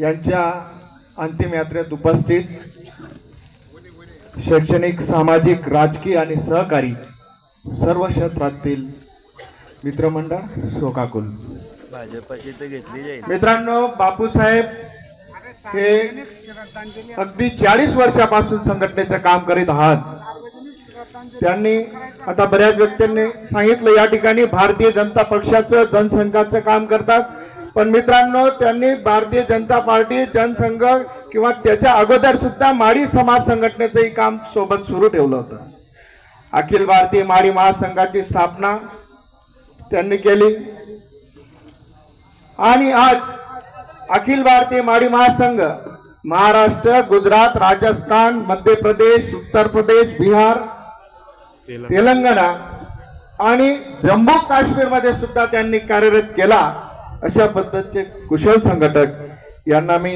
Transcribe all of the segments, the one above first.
यांच्या अंतिम यात्रेत उपस्थित शैक्षणिक सामाजिक राजकीय आणि सहकारी सर्व क्षेत्रातील मित्रमंडळ शोकाकुल. भाजपाची तर घेतली जाईल मित्रांनो बापूसाहेब हे अगदी चाळीस वर्षापासून संघटनेचं काम करीत आहात. त्यांनी आता बऱ्याच व्यक्तींनी सांगितलं या ठिकाणी भारतीय जनता पक्षाचं जनसंघाचं काम करतात. पण मित्रांनो त्यांनी भारतीय जनता पार्टी जनसंघ किंवा त्याच्या अगोदर सुद्धा माळी समाज संघटनेचंही काम सोबत सुरू ठेवलं होतं. अखिल भारतीय माडी महासंघाची स्थापना त्यांनी केली. आणि आज अखिल भारतीय माळी महासंघ महाराष्ट्र गुजरात राजस्थान मध्य प्रदेश उत्तर प्रदेश बिहार तेलंगणा आणि जम्मू काश्मीरमध्ये सुद्धा त्यांनी कार्यरत केला. अशा पद्धतीचे कुशल संघटक यांना मी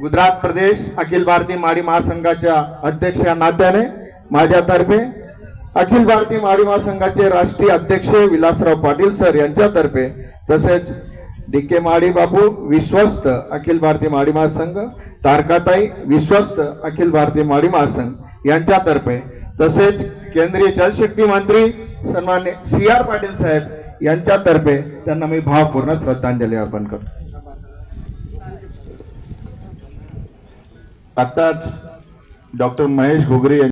गुजरात प्रदेश अखिल भारतीय माडी महासंघाच्या अध्यक्ष या नात्याने माझ्यातर्फे अखिल भारतीय माडी महासंघाचे राष्ट्रीय अध्यक्ष विलासराव पाटील सर यांच्यातर्फे तसेच डी के माडी विश्वस्त अखिल भारतीय माडी महासंघ तारकाताई विश्वस्त अखिल भारतीय माडी महासंघ यांच्यातर्फे तसेच केंद्रीय जलशक्ती मंत्री सन्मान्य सी आर पाटील साहेब यांच्यातर्फे त्यांना मी भावपूर्ण श्रद्धांजली अर्पण करतो. आताच डॉक्टर महेश घुगरे